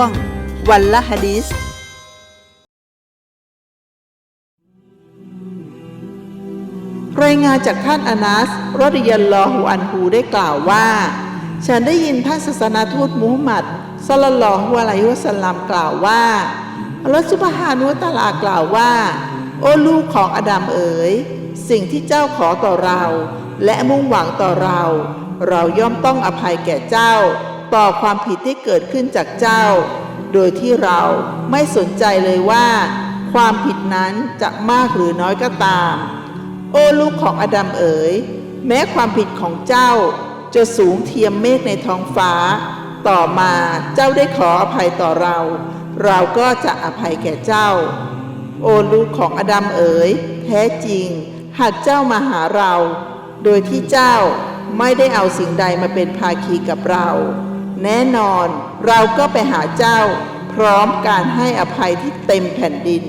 วง วันละฮะดิษรายงานจากท่านอานัสรดิยัลลอฮุอันฮูได้กล่าวว่า ฉันได้ยินท่านศาสนาทูตมุฮัมหมัดสลลัลลอฮุอะลัยฮิวะสัลลัมกล่าวว่าอัลลอฮฺซุบฮานุตะอาลากล่าวว่า โอ้ลูกของอดัมเอ๋ย สิ่งที่เจ้าขอต่อเรา และมุ่งหวังต่อเรา เราย่อมต้องอภัยแก่เจ้า ต่อความผิดที่เกิดขึ้นจากเจ้า โดยที่เราไม่สนใจเลยว่า ความผิดนั้นจะมากหรือน้อยก็ตาม โอ้ลูกของอดัมเอ๋ย แม้ความผิดของเจ้า จะสูงเทียมเมฆในท้องฟ้า ต่อมาเจ้าได้ขออภัยต่อเรา เราก็จะอภัยแก่เจ้า โอ้ลูกของอดัมเอ๋ย แท้จริง หากเจ้ามาหาเรา โดยที่เจ้าไม่ได้เอาสิ่งใดมาเป็นภาคีกับเรา แน่นอนเราก็ไปหาเจ้าพร้อมการให้อภัยที่เต็มแผ่นดิน